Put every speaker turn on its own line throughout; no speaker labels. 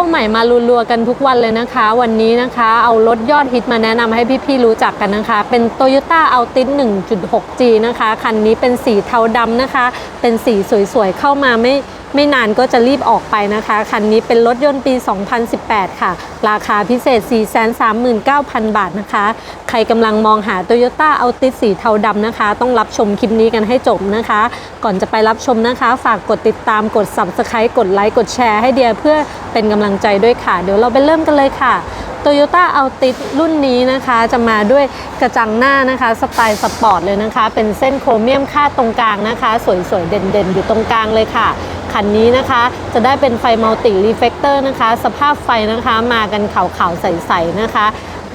าใหม่มารัวๆกันทุกวันเลยนะคะ วันนี้นะคะ เอารถยอดฮิตมาแนะนำให้พี่ๆรู้จักกันนะคะ เป็น Toyota Altis 1.6G นะคะ คันนี้เป็นสีเทาดำนะคะ เป็นสีสวยๆ เข้ามาไม่ ไม่นานก็จะรีบออกไปนะคะ คันนี้เป็นรถยนต์ปี 2018 ค่ะ ราคาพิเศษ 439,000 บาทนะคะ ใครกำลังมองหา Toyota Altis สีเทาดำนะคะ ต้องรับชมคลิปนี้กันให้จบนะคะ ก่อนจะไปรับชมนะคะ ฝากกดติดตามกด Subscribe กดไลค์กดแชร์ให้เดียเพื่อเป็นกำลังใจด้วยค่ะ เดี๋ยวเราไปเริ่มกันเลยค่ะ Toyota Altis รุ่นนี้นะคะ จะมาด้วยกระจังหน้านะคะสไตล์สปอร์ตเลยนะคะ เป็นเส้นโครเมียมคาดตรงกลางนะคะ สวยๆ เด่นๆ อยู่ตรงกลางเลยค่ะ คันนี้นะคะ จะได้เป็นไฟมัลติรีเฟกเตอร์นะคะ สภาพไฟนะคะมากันขาวๆใสๆนะคะ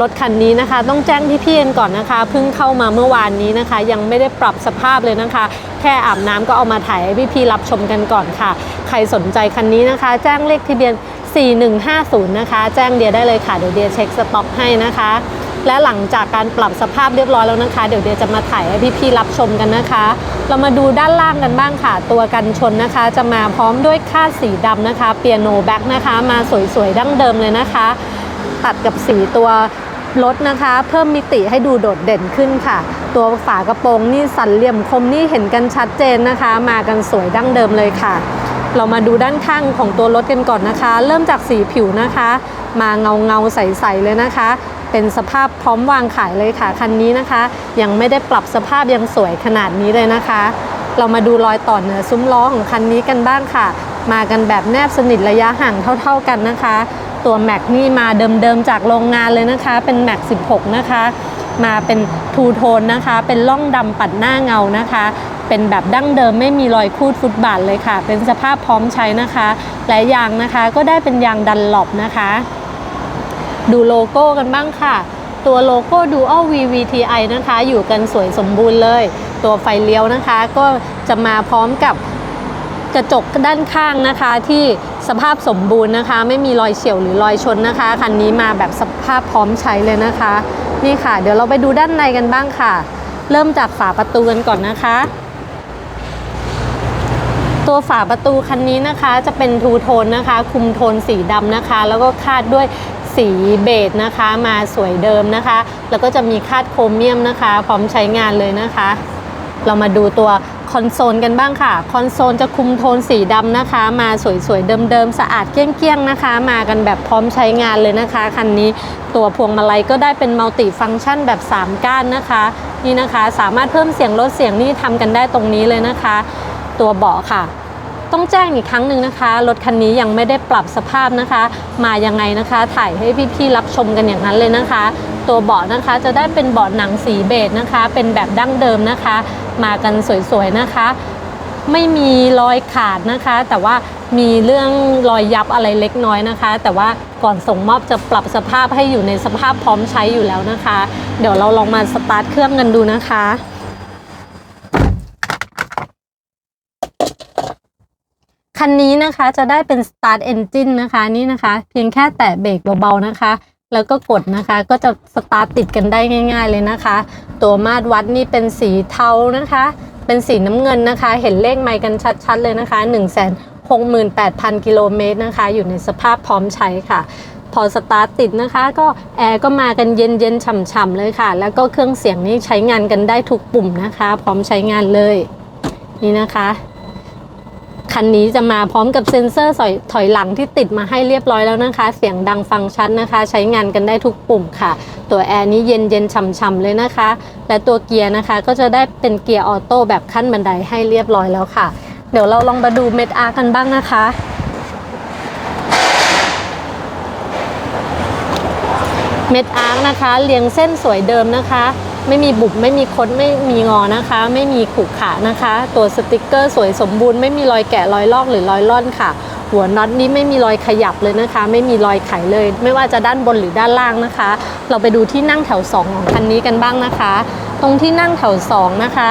รถคันนี้นะคะ ต้องแจ้งพี่พี่ๆกันก่อนนะคะเพิ่งเข้ามาเมื่อวานนี้นะคะ ยังไม่ได้ปรับสภาพเลยนะคะ แค่อาบน้ำก็เอามาถ่ายให้พี่พี่รับชมกันก่อนค่ะ ใครสนใจคันนี้นะคะ แจ้งเลขทะเบียน 4150 นะคะ แจ้งเดียได้เลยค่ะเดี๋ยวเดียเช็คสต็อกให้นะคะ และหลังจากการปรับสภาพเรียบร้อยแล้วนะคะ เดี๋ยวเดียจะมาถ่ายให้พี่ๆรับชมกันนะคะ เรามาดูด้านล่างกันบ้างค่ะ ตัวกันชนนะคะ จะมาพร้อมด้วยค่าสีดำนะคะ เปียโนแบ็กนะคะ มาสวยๆดั้งเดิมเลยนะคะ ตัดกับสีตัวรถนะคะ เพิ่มมิติให้ดูโดดเด่นขึ้นค่ะ ตัวฝากระโปรงนี่สันเหลี่ยมคมนี่เห็นกันชัดเจนนะคะ มากันสวยดั้งเดิมเลยค่ะ เรามาดูด้านข้างของตัวรถกันก่อนนะคะ เริ่มจากสีผิวนะคะ มาเงาเงาใสๆเลยนะคะ เป็นสภาพพร้อมวางขายเลยค่ะคันนี้นะคะ ยังไม่ได้ปรับสภาพยังสวยขนาดนี้เลยนะคะ เรามาดูรอยต่อเหนือซุ้มล้อของคันนี้กันบ้างค่ะ มากันแบบแนบสนิทระยะห่างเท่า ๆกันนะคะ ตัวแม็กนี่มาเดิมๆจากโรงงานเลยนะคะ เป็นแม็ก16 นะคะ มาเป็นทูโทนนะคะ เป็นล่องดำปัดหน้าเงานะคะเป็นแบบดั้งเดิมไม่มีรอยคูดฟุตบาทเลยค่ะ เป็นสภาพพร้อมใช้นะคะ และยางนะคะก็ได้เป็นยางดันหลบนะคะ ดูโลโก้กันบ้างค่ะ ตัวโลโก้ Dual VVTi นะคะ อยู่กันสวยสมบูรณ์เลย ตัวไฟเลี้ยวนะคะ ก็จะมาพร้อมกับกระจกด้านข้างนะคะที่สภาพสมบูรณ์นะคะ ไม่มีรอยเฉียวหรือรอยชนนะคะคันนี้มาแบบสภาพพร้อมใช้เลยนะคะ นี่ค่ะ เดี๋ยวเราไปดูด้านในกันบ้างค่ะ เริ่มจากฝาประตูกันก่อนนะคะ ตัวฝาประตูคันนี้นะคะจะเป็นทูโทนนะคะ คุมโทนสีดำนะคะ แล้วก็คาดด้วย สีเบจนะคะมาสวยเดิมนะคะ แล้วก็จะมีคาดโครเมียมนะคะ พร้อมใช้งานเลยนะคะ เรามาดูตัวคอนโซลกันบ้างค่ะ คอนโซลจะคุมโทนสีดำนะคะ มาสวยๆเดิมๆ สะอาดเกลี้ยงๆนะคะ มากันแบบพร้อมใช้งานเลยนะคะ คันนี้ตัวพวงมาลัยก็ได้เป็นมัลติฟังก์ชันแบบ 3 ก้านนะคะ นี่นะคะสามารถเพิ่มเสียงลดเสียงนี่ทำกันได้ตรงนี้เลยนะคะ ตัวเบาะค่ะ ต้องแจ้งอีกครั้งหนึ่งนะคะรถคันนี้ยังไม่ได้ปรับสภาพนะคะ มายังไงนะคะ ถ่ายให้พี่ๆรับชมกันอย่างนั้นเลยนะคะ ตัวเบาะนะคะจะได้เป็นเบาะหนังสีเบจนะคะ เป็นแบบดั้งเดิมนะคะ มากันสวยๆนะคะ ไม่มีรอยขาดนะคะ แต่ว่ามีเรื่องรอยยับอะไรเล็กน้อยนะคะ แต่ว่าก่อนส่งมอบจะปรับสภาพให้อยู่ในสภาพพร้อมใช้อยู่แล้วนะคะ เดี๋ยวเราลองมาสตาร์ทเครื่องกันดูนะคะ คันนี้นะคะจะได้เป็น Start Engine นะคะนี่นะคะ เพียงแค่แตะเบรกเบาๆนะคะ แล้วก็กดนะคะก็จะสตาร์ทติดกันได้ง่าย ๆ เลยนะคะ ตัวมาตรวัดนี่เป็นสีเทานะคะ เป็นสีน้ำเงินนะคะ เห็นเลขไมล์กันชัดๆเลยนะคะ1 6 8 0 0 0กิโลเมตรนะคะ อยู่ในสภาพพร้อมใช้ค่ะพอสตาร์ทติดนะคะ ก็แอร์ก็มากันเย็นๆฉ่ำๆเลยค่ะ แล้วก็เครื่องเสียงนี่ใช้งานกันได้ทุกปุ่มนะคะ พร้อมใช้งานเลย นี่นะคะ คันนี้จะมาพร้อมกับเซ็นเซอร์ถอยหลังที่ติดมาให้เรียบร้อยแล้วนะคะ เสียงดังฟังชัดนะคะ ใช้งานกันได้ทุกปุ่มค่ะ ตัวแอร์นี้เย็นเย็นฉ่ำๆเลยนะคะ และตัวเกียร์นะคะก็จะได้เป็นเกียร์ออโต้แบบขั้นบันไดให้เรียบร้อยแล้วค่ะ เดี๋ยวเราลองมาดูเม็ดอาร์กันบ้างนะคะเม็ดอาร์นะคะเรียงเส้นสวยเดิมนะคะ ไม่มีบุบไม่มีคดไม่มีงอนะคะ ไม่มีขรุขระนะคะ ตัวสติกเกอร์สวยสมบูรณ์ไม่มีรอยแกะรอยลอกหรือรอยล่อนค่ะ หัวน็อตนี้ไม่มีรอยขยับเลยนะคะ ไม่มีรอยไขเลย ไม่ว่าจะด้านบนหรือด้านล่างนะคะ เราไปดูที่นั่งแถว 2 ของคันนี้กันบ้างนะคะ ตรงที่นั่งแถว 2 นะคะ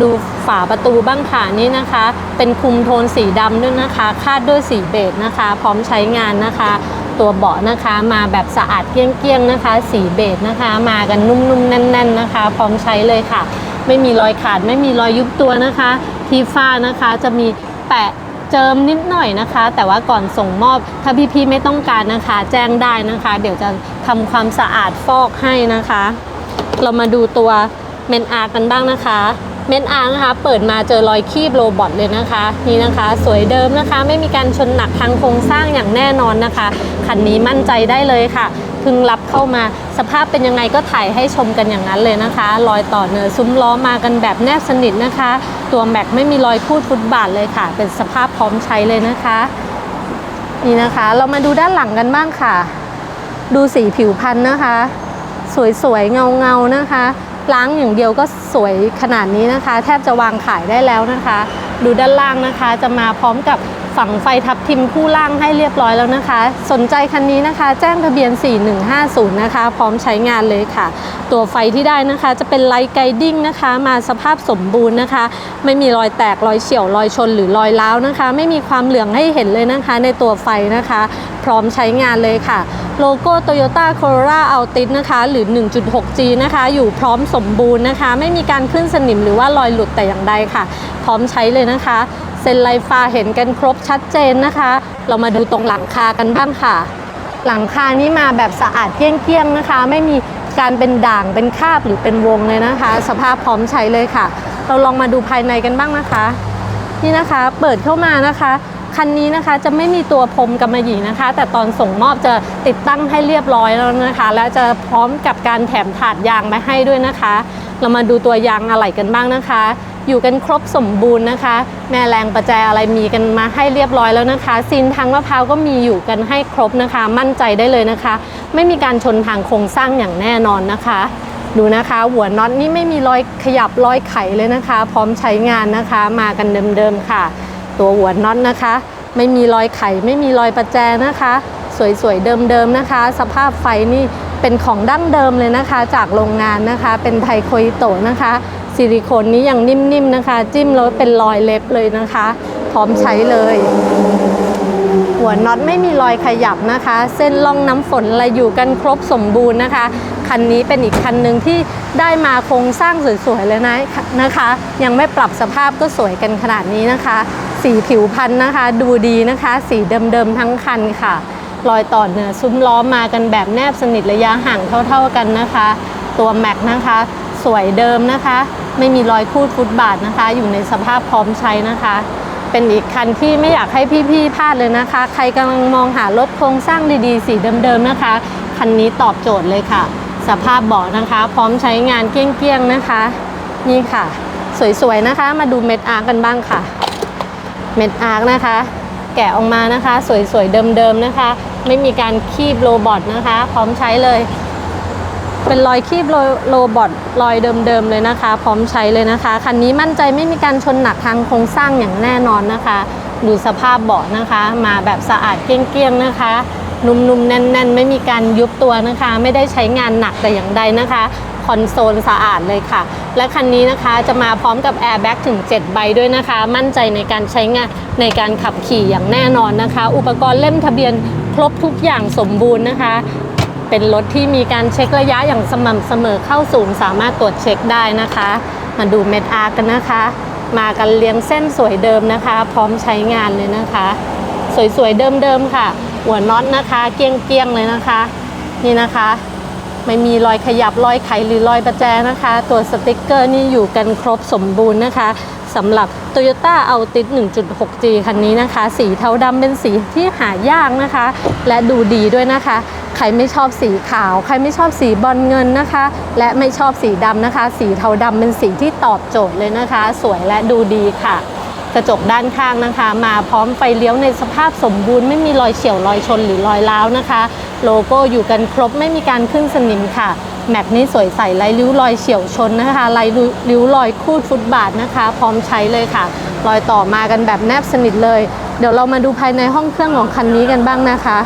ดูฝาประตูบ้างค่ะนี่นะคะ เป็นคุมโทนสีดำด้วยนะคะ คาดด้วยสีเบจนะคะ พร้อมใช้งานนะคะ ตัวเบาะนะคะ มาแบบสะอาดเกลี้ยงๆนะคะ สีเบจนะคะ มากันนุ่มๆแน่น ๆนะคะ พร้อมใช้เลยค่ะ ไม่มีรอยขาดไม่มีรอยยุบตัวนะคะ ที่ฝ้านะคะจะมีแปะเจิมนิดหน่อยนะคะ แต่ว่าก่อนส่งมอบถ้าพี่ๆไม่ต้องการนะคะ แจ้งได้นะคะ เดี๋ยวจะทำความสะอาดฟอกให้นะคะ เรามาดูตัวเมนอาร์กันบ้างนะคะ เมนอาร์นะคะเปิดมาเจอรอยคีบโรบอทเลยนะคะ นี่นะคะ สวยเดิมนะคะ ไม่มีการชนหนักทางโครงสร้างอย่างแน่นอนนะคะคันนี้มั่นใจได้เลยค่ะเพิ่งรับเข้ามาสภาพเป็นยังไงก็ถ่ายให้ชมกันอย่างนั้นเลยนะคะรอยต่อเนื้อซุ้มล้อมากันแบบแนบสนิทนะคะ ตัวแม็กไม่มีรอยคูดฟุตบาทเลยค่ะ เป็นสภาพพร้อมใช้เลยนะคะ นี่นะคะ เรามาดูด้านหลังกันบ้างค่ะ ดูสีผิวพันธุ์นะคะ สวยๆเงาๆนะคะ ล้างอย่างเดียวก็สวยขนาดนี้นะคะ แทบจะวางขายได้แล้วนะคะ ดูด้านล่างนะคะ จะมาพร้อมกับ ฝังไฟทับทิมคู่ล่างให้เรียบร้อยแล้วนะคะ สนใจคันนี้นะคะ แจ้งทะเบียน 4150 นะคะ พร้อมใช้งานเลยค่ะ ตัวไฟที่ได้นะคะ จะเป็นไลท์ไกดิ้งนะคะ มาสภาพสมบูรณ์นะคะ ไม่มีรอยแตกรอยเฉียวรอยชนหรือรอยร้าวนะคะ ไม่มีความเหลืองให้เห็นเลยนะคะ ในตัวไฟนะคะ พร้อมใช้งานเลยค่ะโลโก้ Toyota Corolla Altis นะคะ หรือ 1.6G นะคะ อยู่พร้อมสมบูรณ์นะคะ ไม่มีการขึ้นสนิมหรือว่ารอยหลุดแต่อย่างใดค่ะ พร้อมใช้เลยนะคะ เซนไลฟ้าเห็นกันครบชัดเจนนะคะ เรามาดูตรงหลังคากันบ้างค่ะ หลังคานี้มาแบบสะอาดเกลี้ยงๆนะคะ ไม่มีการเป็นด่างเป็นคราบหรือเป็นวงเลยนะคะ สภาพพร้อมใช้เลยค่ะ เราลองมาดูภายในกันบ้างนะคะ นี่นะคะเปิดเข้ามานะคะคันนี้นะคะจะไม่มีตัวพรมกำมะหยี่นะคะ แต่ตอนส่งมอบจะติดตั้งให้เรียบร้อยแล้วนะคะ และจะพร้อมกับการแถมถาดยางมาให้ด้วยนะคะ เรามาดูตัวยางอะไหล่กันบ้างนะคะ อยู่กันครบสมบูรณ์นะคะ แม่แรงประแจอะไรมีกันมาให้เรียบร้อยแล้วนะคะซีนทางมะพร้าวก็มีอยู่กันให้ครบนะคะ มั่นใจได้เลยนะคะ ไม่มีการชนทางโครงสร้างอย่างแน่นอนนะคะ ดูนะคะ หัวน็อตนี่ไม่มีรอยขยับรอยไขเลยนะคะ พร้อมใช้งานนะคะ มากันเดิมๆค่ะ ตัวหัวน็อตนะคะ ไม่มีรอยไข ไม่มีรอยประแจนะคะ สวยๆเดิมๆนะคะ สภาพไฟนี่เป็นของดั้งเดิมเลยนะคะ จากโรงงานนะคะ เป็นไทโคอิโตะนะคะ ซิลิโคนนี้ยังนิ่มๆนะคะ จิ้มแล้วเป็นรอยเล็บเลยนะคะ พร้อมใช้เลย หัวน็อตไม่มีรอยขยับนะคะ เส้นล่องน้ำฝนอะไรอยู่กันครบสมบูรณ์นะคะ คันนี้เป็นอีกคันหนึ่งที่ได้มาโครงสร้างสวยๆเลยนะนะคะ ยังไม่ปรับสภาพก็สวยกันขนาดนี้นะคะ สีผิวพันธุ์นะคะ ดูดีนะคะ สีเดิมๆทั้งคันค่ะรอยต่อเนื้อซุ้มล้อมากันแบบแนบสนิทระยะห่างเท่า ๆกันนะคะ ตัวแม็กนะคะ สวยเดิมนะคะ ไม่มีรอยคูดฟุตบาทนะคะ อยู่ในสภาพพร้อมใช้นะคะ เป็นอีกคันที่ไม่อยากให้พี่ๆพลาดเลยนะคะ ใครกำลังมองหารถโครงสร้างดีๆ สีเดิมๆนะคะ คันนี้ตอบโจทย์เลยค่ะ สภาพเบาะนะคะ พร้อมใช้งานเกี้ยงๆนะคะ นี่ค่ะ สวยๆนะคะ มาดูเม็ดอาร์กันบ้างค่ะ เม็ดอาร์นะคะ แกะออกมานะคะ สวยๆเดิมๆนะคะ ไม่มีการคีบโรบอทนะคะ พร้อมใช้เลย เป็นรอยคีบโรบอทรอยเดิมๆเลยนะคะ พร้อมใช้เลยนะคะคันนี้มั่นใจไม่มีการชนหนักทางโครงสร้างอย่างแน่นอนนะคะ ดูสภาพเบาะนะคะ มาแบบสะอาดเกลี้ยงๆนะคะนุ่มๆแน่นๆ ไม่มีการยุบตัวนะคะ ไม่ได้ใช้งานหนักแต่อย่างใดนะคะคอนโซลสะอาดเลยค่ะ และคันนี้นะคะจะมาพร้อมกับแอร์แบ็กถึง 7 ใบด้วยนะคะ มั่นใจในการใช้งานในการขับขี่อย่างแน่นอนนะคะ อุปกรณ์เล่มทะเบียนครบทุกอย่างสมบูรณ์นะคะ เป็นรถที่มีการเช็คระยะอย่างสม่ำเสมอเข้าศูนย์สามารถตรวจเช็คได้นะคะ มาดูเม็ดอาร์กันนะคะ มากันเรียงเส้นสวยเดิมนะคะ พร้อมใช้งานเลยนะคะ สวยๆเดิมๆค่ะ หัวน็อตนะคะ เกลี้ยงๆเลยนะคะ นี่นะคะ ไม่มีรอยขยับรอยไขหรือรอยประแจนะคะ ตัวสติกเกอร์นี่อยู่กันครบสมบูรณ์นะคะสำหรับ Toyota Altis 1.6G คันนี้นะคะ สีเทาดำเป็นสีที่หายากนะคะ และดูดีด้วยนะคะ รไม่ชอบสีขาว ใครไม่ชอบสีบอลเงินนะคะ และไม่ชอบสีดำนะคะ สีเทาดำเป็นสีที่ตอบโจทย์เลยนะคะ สวยและดูดีค่ะ กระจกด้านข้างนะคะ มาพร้อมไฟเลี้ยวในสภาพสมบูรณ์ไม่มีรอยเฉียวรอยชนหรือรอยร้าวนะคะ โลโก้อยู่กันครบไม่มีการขึ้นสนิมค่ะแม็กนี่สวยใสไร้ริ้วรอยเฉียวชนนะคะไร้ริ้วรอยคูดฟุตบาทนะคะ พร้อมใช้เลยค่ะ รอยต่อมากันแบบแนบสนิทเลย เดี๋ยวเรามาดูภายในห้องเครื่องของคันนี้กันบ้างนะคะ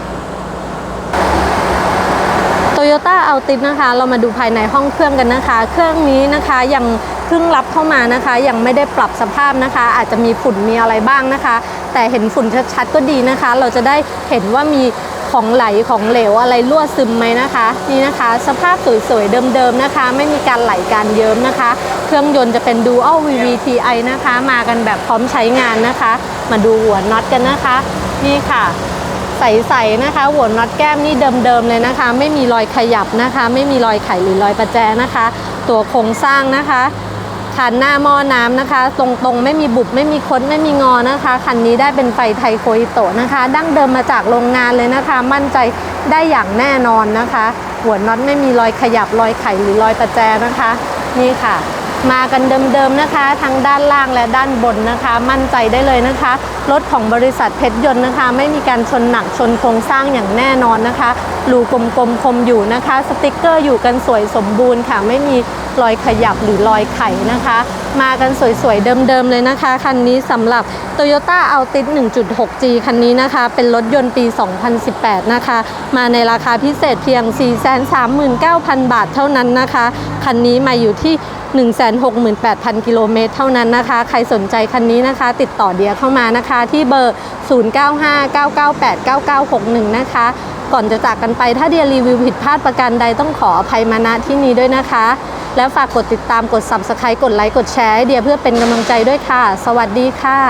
Toyota a l t i นะคะ เรามาดูภายในห้องเครื่องกันนะคะ เครื่องนี้นะคะยังเพิ่งรับเข้ามานะคะ ยังไม่ได้ปรับสภาพนะคะ อาจจะมีฝุ่นมีอะไรบ้างนะคะ แต่เห็นฝุ่นชัดๆก็ดีนะคะ เราจะได้เห็นว่ามีของไหลของเหลวอะไรรั่วซึมไหมนะคะ นี่นะคะ สภาพสวยๆเดิมๆนะคะ ไม่มีการไหลการเยิ้มนะคะ เครื่องยนต์จะเป็น Dual VVTi นะคะ มากันแบบพร้อมใช้งานนะคะ มาดูหัวน็อตกันนะคะ นี่ค่ะ ใสๆนะคะหัวน็อตแก้มนี่เดิมๆเลยนะคะ ไม่มีรอยขยับนะคะ ไม่มีรอยไขหรือรอยประแจนะคะ ตัวโครงสร้างนะคะคันหน้าหม้อน้ำนะคะ ตรงๆ ไม่มีบุบไม่มีคดไม่มีงอนะคะคันนี้ได้เป็นไฟไทยโคอิโตะนะคะ ดั้งเดิมมาจากโรงงานเลยนะคะ มั่นใจได้อย่างแน่นอนนะคะ หัวน็อตไม่มีรอยขยับรอยไขหรือรอยประแจนะคะ นี่ค่ะ มากันเดิมๆนะคะ ทั้งด้านล่างและด้านบนนะคะ มั่นใจได้เลยนะคะ รถของบริษัทเพชรยนต์นะคะ ไม่มีการชนหนักชนโครงสร้างอย่างแน่นอนนะคะรูกลมๆคมอยู่นะคะ สติกเกอร์อยู่กันสวยสมบูรณ์ค่ะ ไม่มีรอยขยับหรือรอยไข่นะคะ มากันสวยๆเดิมๆเลยนะคะ คันนี้สำหรับ Toyota Altis 1.6G คันนี้นะคะ เป็นรถยนต์ปี 2018 นะคะ มาในราคาพิเศษเพียง 439,000 บาทเท่านั้นนะคะ คันนี้มาอยู่ที่168,000 กิโลเมตรเท่านั้นนะคะ ใครสนใจคันนี้นะคะ ติดต่อเดียเข้ามานะคะที่เบอร์ 0959989961 นะคะ ก่อนจะจากกันไปถ้าเดียรีวิวผิดพลาดประการใดต้องขออภัยมาณที่นี้ด้วยนะคะ แล้วฝากกดติดตามกด subscribe กดไลค์กดแชร์ให้เดียเพื่อเป็นกำลังใจด้วยค่ะ สวัสดีค่ะ